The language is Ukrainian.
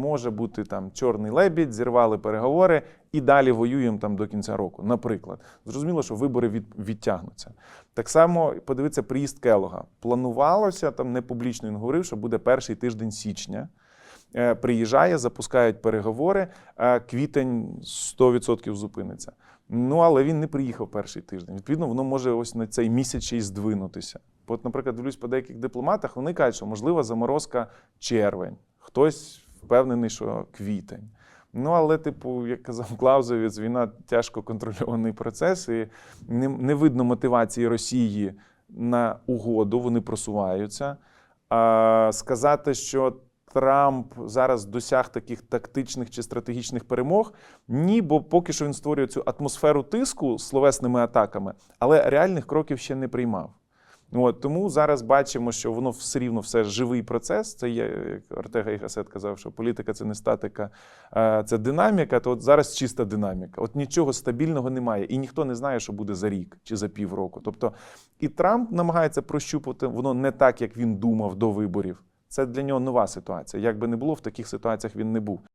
може бути там чорний лебідь, зірвали переговори і далі воюємо там до кінця року. Наприклад, зрозуміло, що вибори від, відтягнуться. Так само подивіться приїзд Келога. Планувалося там не публічно він говорив, що буде перший тиждень січня. Е, Приїжджає, запускають переговори. е, Квітень 100% зупиниться. Ну але він не приїхав перший тиждень. Відповідно, воно може ось на цей місяць ще й здвинутися. От, наприклад, дивлюсь по деяких дипломатах, вони кажуть, що можлива заморозка червень. Хтось впевнений, що квітень. Ну, але, типу, як казав Клаузевіц, війна тяжко контрольований процес, і не, не видно мотивації Росії на угоду, вони просуваються. А, сказати, що Трамп зараз досяг таких тактичних чи стратегічних перемог. Ні, бо поки що він створює цю атмосферу тиску словесними атаками, але реальних кроків ще не приймав. От, тому зараз бачимо, що воно все рівно все живий процес. Це є, як Ортега і Гасет казав, що політика це не статика, це динаміка. То от зараз чиста динаміка. От нічого стабільного немає, і ніхто не знає, що буде за рік чи за півроку. Тобто і Трамп намагається прощупати воно не так, як він думав до виборів. Це для нього нова ситуація. Як би не було, в таких ситуаціях він не був.